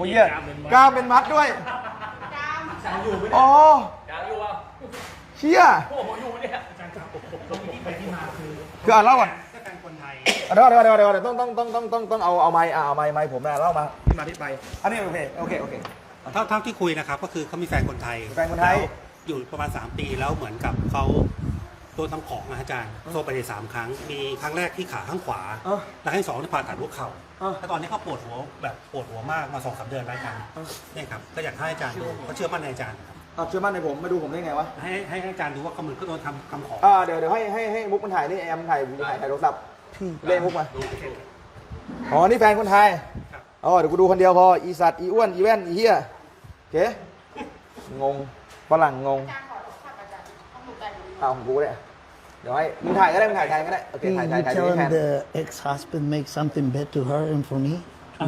โอ้ยเหี้ยกล้ามเป็นมัดด้วยอ๋ออยากอยู่อะเชี่ยโอ้โหอยู่เนี่ยคืออ่านเล่าก่อนก็การคนไทยเดี๋ยวเดี๋ยวเดี๋ยวเดี๋ยวเดี๋ยวต้องต้องต้องต้องต้องต้องเอาเอาไม้อะเอาไม้ไม้ผมนะเล่ามาที่มาที่ไปอันนี้โอเคโอเคโอเคเท่าเท่าที่คุยนะครับก็คือเขามีแฟนคนไทยแฟนคนไทยแล้วอยู่ประมาณ 3 ปีแล้วเหมือนกับเขาโด นทำของนะอาจารย์โซไปในสามครั้ง มีครั้งแรกที่ขาข้างขวา เออ แล้วครั้งที่สองที่ผ่าตัดหัวเข่าเออ แล้วตอนนี้เขาปวดหัวแบบปวดหัวมากมาสองสามเดือนแล้วอาจารย์เออเนี่ยครับก็อยากให้อาจารย์ดูเขาเชื่อมั่นในอาจารย์ครับอะเชื่อมั่นในผมมาดูผมได้ไงวะให้ให้ให้อาจารย์ดูว่าเขาเหมือนเขาโดนทำทำของอ่าเดี๋ยวเดี๋ยวให้ให้ให้มุกมันถ่ายนี่แอมถ่ายถ่ายถ่ายโทรศัพท์เล่นมุกมาอ๋อ นี่แฟนคนไทย ครับอ๋อ เดี๋ยวกูดูคนเดียวพอ อีสัตว์ อีอ้วน อีแว่น อีเหี้ยโอเค งง ฝรั่งงงอ้าวของกูเนี่ย เดี๋ยวให้มึงถ่ายก็ได้มึงถ่ายแทนก็ได้โอเค You, ถ่ายถ่าย you ถ่าย tell นี่แท him น the ex-husband make something bad to her and for me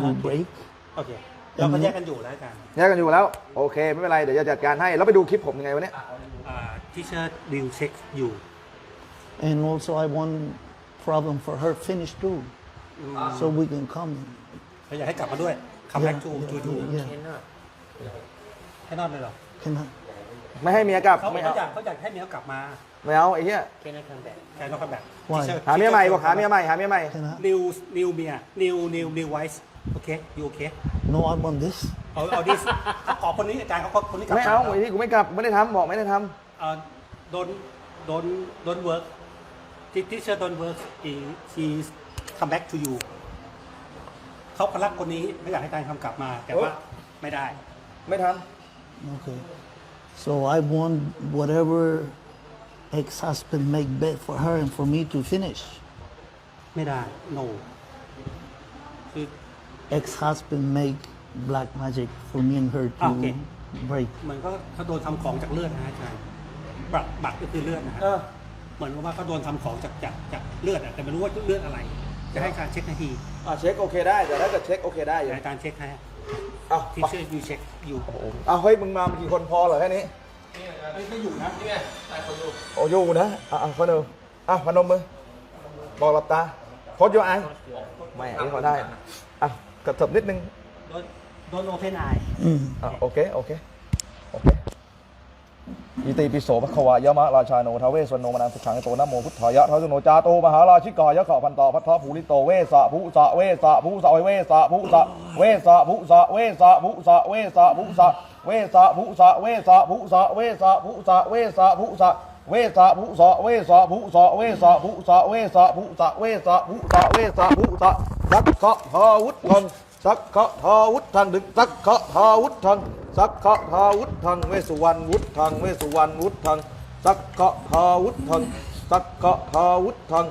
to break. โอเค เราก็แยกกันอยู่แล้วอาจารย์แยกกันอยู่แล้ว โอเค ไม่เป็นไร เดี๋ยวจะจัดการให้ แล้วไปดูคลิปผมยังไงวะเนี่ยที่เชิดดิวเช็คอยู่ And also I want problem for her finish too. So we can come. เราอยากให้กลับมาด้วยคัมแบ็กทูทูทู yeah. ให้นอนเลยเหรอ Can I? ไม่ให้เมียกลับเขาไม่เขาเอา อยากเขาอยากให้เมียกลับมา ไม่เอาไอ้เหี้ยแกนต้องคัมแบ็ก Why? หาเมียใหม่บอกหาเมียใหม่หาเมียใหม่ Can I? นิวนิวเมียนิวนิวนิวไวส์โอเคยูโอเค No, I want this. เอาเอาดิสเขาขอคนนี้อาจารย์เขาขอคนนี้กลับไม่เอาไอ้ที่กูไม่กลับไม่ได้ทำบอกไม่ได้ทเอ่อโดนโดนโดนเวิร์กที่ที่เชิญโดนเวิร์กอีชีคัมแบ็กทูยูเขาเขารักคนนี้ไม่อยากให้อาจารย์คำกลับมา แต่ว่าไม่ได้ำไม่ท Okay. So I want whatever ex-husband make bad for her and for me to finish. ไม่ได้ no คือ Ex-husband make black magic for me and her to Okay. break. เหมือนก็เขาโดนทำของจากเลือดนะอาจารย์บัตรบัตรก็คือเลือดนะฮะำเออเหมือนกับว่าเขาโดนทำของจากจากจากเลือดอะแต่ไม่รู้ว่าเลือดอะไร จะให้อาจารย์เช็คให้ทีอะเช็คโอเคได้แต่ถ้าเกิดเช็คโอเคได้อยู่เดี๋ยวอาจารย์เช็คให้เอาที่ช่วยยูเช็คอยู่เอาเฮ้ยมึงมากี่คนพอเหรอแค่นี้ ไม่อยู่นะนี่ไงตายคนดูโอ้ยูนะอะอะคนเดียวอะพนมมือบอกหลับตาโคตรโยไอไม่อันนี้พอได้อะกระเถิบนิดนึงโดนโดนโอเพนไอ Mm. อะโอเคโอเคโอเค อิติปิโสภควายะมะราชาโนทาเวสวรรณโนมนังสุขังโตนะโมพุทธายะทาสุโนจาโตมหาราชิกายะขอพันต่อพัทธภูริโตเวสะภุสะเวสะภุสะเวสะภุสะเวสะภุสะเวสะภุสะเวสะภุสะเวสะภุสะเวสะภุสะเวสะภุสะเวสะภุสะเวสะภุสะเวสะภุสะเวสะภุสะเวสะภุสะเวสะภุสะเวสะภุสะสักขะทาวุธังสักขะทาวุธังดึกสักขะทาวุธัง สักขะทาวุธังเวสุวรรณวุธังเวสุวรรณวุธังสักขะทาวุธังสักขะทาวุธัง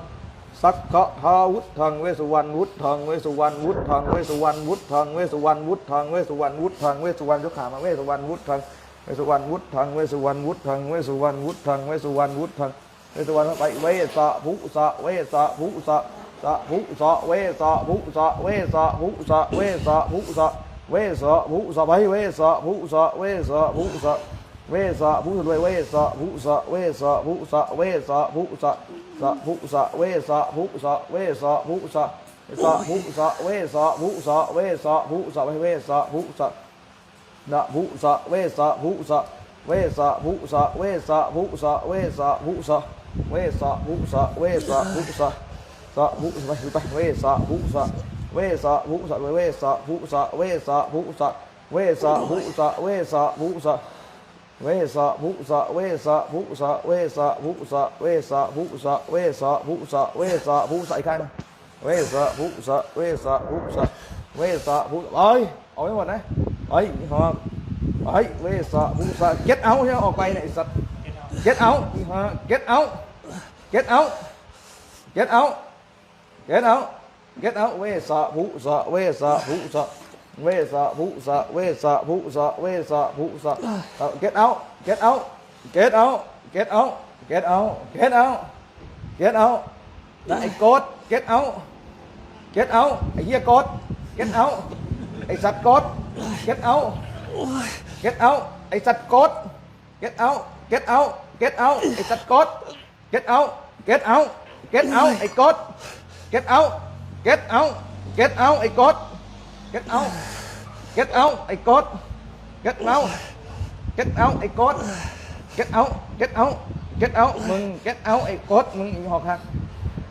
สักขะทาวุธังเวสุวรรณวุธังเวสุวรรณวุธังเวสุวรรณวุธังเวสุวรรณวุธังเวสุวรรณวุธังเวสุวรรณยกขามาเวสุวรรณวุธังเวสุวรรณวุธังเวสุวรรณวุธังเวสุวรรณวุธังเวสุวรรณวุธังเวสุวรรณไปเวสะภุสะเวสะภุสะสะภุสะเวสะภุสะเวสะภุสะเวสะภุสะ 为啥？菩萨为为啥？菩萨为啥？菩萨为啥？菩萨为啥？菩萨为啥？菩萨为啥？菩萨啥？菩萨为啥？菩萨为啥？菩为啥？菩萨为啥？菩萨为啥？菩萨为为啥？菩为啥菩萨为啥？菩萨为啥？菩萨为啥？菩萨为啥？菩萨为啥？菩萨为啥？菩萨啥？菩萨为啥？菩萨。 เวสะผู้สะนะผู้สะเวสะผู้สะเวสะผู้สะเวสะผู้สะเวสะผู้สะเวสะผู้สะเวสะผู้สะสะผู้ไปไปเวสะผู้สะเวสะผู้สะเวสะผู้สะเวสะผู้สะเวสะผู้สะเวสะผู้สะเวสะภุสะเวสะภุสะเวสะภุสะเวสะภุสะเวสะภุสะเวสะภุสะอีกครั้งเวสะภุสะเวสะภุสะเวสะภุเอ้ยเอาไม่หมดนะเอ้ยหอมเอ้ยเวสะภุสะ get out ใช่ไหมออกไปเนี่ยสัตว์ get out ฮะ get out get out get out get out get out เวสะภุสะเวสะภุสะเว Get out, where sợ, vụ sợ, where sợ, vụ sợ. Where sợ, vụ sợ, where sợ, vụ sợ, where sợ, vụ sợ. Get out, get out, get out, get out, get out, get out, get out. Đấy, cốt, get out, get out, Ai kia cốt, get out, Ai sắt cốt, get out, get out, ai sắt cốt, get out, get out, get out, Ai sắt cốt, get out, get out, get out, Ai cốt, get out. Get out. Get out. I got. Get out. Get out. I got. Get out. Get out. I got. Get out. Get out. Get out. Mừng. Get out. I got. Mừng. Hoặc hạt.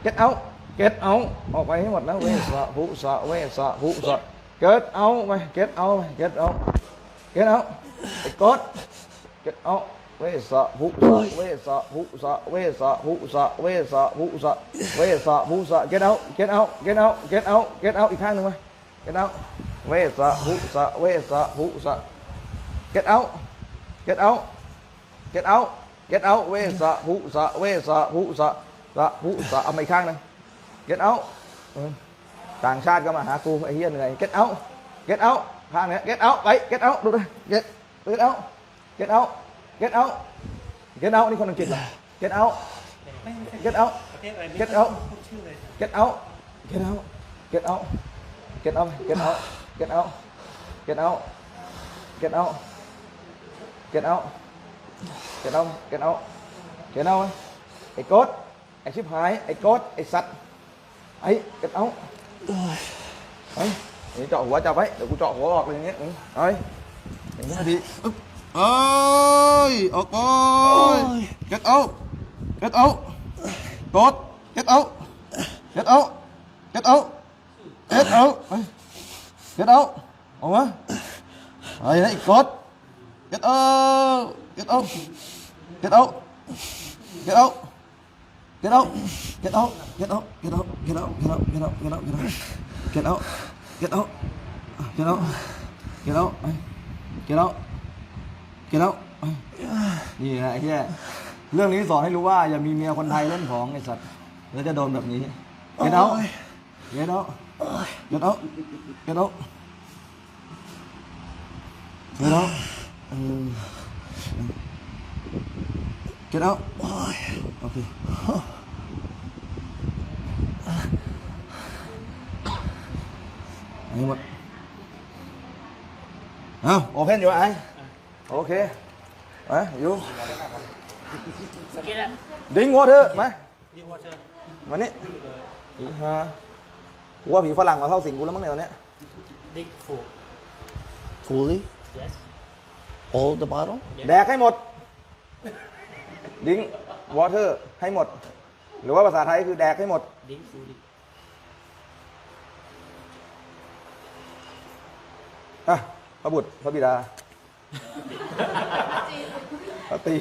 Get out. Get out. Hoặc hết hoặc đó. Quê sợ. vụ sợ. Quê sợ. vụ sợ. Get out. Get out. Get out. Get out. I got. Get out. เวสะหุสะเวสะหุสะเวสะหุสะเวสะหุสะเวสะหุสะ get out get out get out get out get out อีกข้างหนึ่งไป get out เวสะหุสะเวสะหุสะ get out get out get out get out เวสะหุสะเวสะหุสะสะหุสะเอามาอีกข้างหนึง get out เออต่างชาติก็มาหากูไอ้เหี้ยเหนื่อย get out get out ข้างเนี้ย get out ไป get out ดูดิ get get out get out get out get out นี่คนอังกฤษเหรอ get out get out Get out get out get out get out get out get out get out get out get out get out get out get out get out ไอ้โกดไอ้ชิบหายไอ้โกดไอ้สัตว์ไอ้ get out ไอ้นี่เจาะหัวจับไว้เดี๋ยวกูเจาะหัวออกเลยอย่างเงี้ยไอ้อย่างนี้ยดี ơi ốc ơi get out get out tốt get out get out get out get out get out ổng á ấy đấy tốt get out get out get out get out get out get out get out get out get out get out get out get out get out get out get out get out get out get out เกลียดแล้วนี่นะไอ้เหี้เรื่องนี้สอนให้รู้ว่าอย่ามีเมียคนไทยเล่นของไอ้สัตว์แล้วจะโดนแบบนี้เกลีเอาเกลีเอาเกลีเอาเกลีเอาเกลีเอาเกลียดเอาโอเคอันนี้หมดเอาโอเพนอยู่ไอ้ โอเคมาอยู่กินอะดิ้งวอเตอร์มายิ่งว่าเชิญมานี่อีฮะกูว่าผีฝรั่งมาเข้าสิงกูแล้วมั้งเนี่ยตอนเนี้ยดิ๊กฟู Fully? yes All the bottle? แดกให้หมด ดิ้งวอเตอร์ให้หมด หรือว่าภาษาไทยคือแดกให้หมด ดิ๊กฟูดิอะพระบุตรพระบิดา พระตรี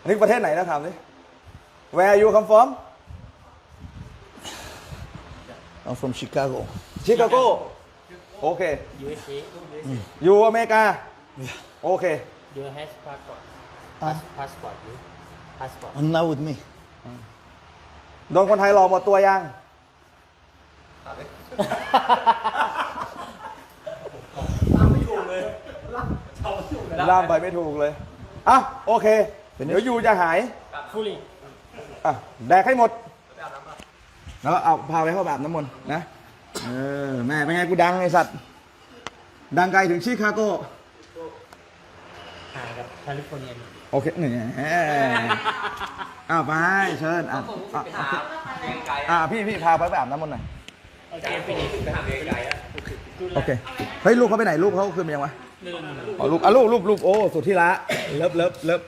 อันนี้ประเทศไหนนะถามดิ Where you come from I'm from Chicago. ชิคาโกโอเค USA อยู่อเมริกา โอเค your has passport Ah. passport you passport And not with me. โดนคนไทยหลอกหมดตัวยัง ล่ามไปไม่ถูกเลยอะโอเค เดี๋ยวยูจะหาย fully อะแดกให้หมด แล้วเอาพาไปเข้าแบบน้ำมนต์นะเออแม่เป็นไงกูดังไอสัตว์ ดังไกลถึงชิคาโกห่างกับแคลิฟอร์เนียโอเคนี่อ้าวไปเชิญอะอะอะพี่พี่พาไปไปอาบน้ำมนต์หน่อยโอเคฟินิชห่างไกลอะโอเค เฮ้ยลูกเขาไปไหนลูกเขาคืนไปยังวะนู่น อ๋อลูกอะลูกลูกลูกโอ้สุดที่ละเลิฟเลิฟเลิฟ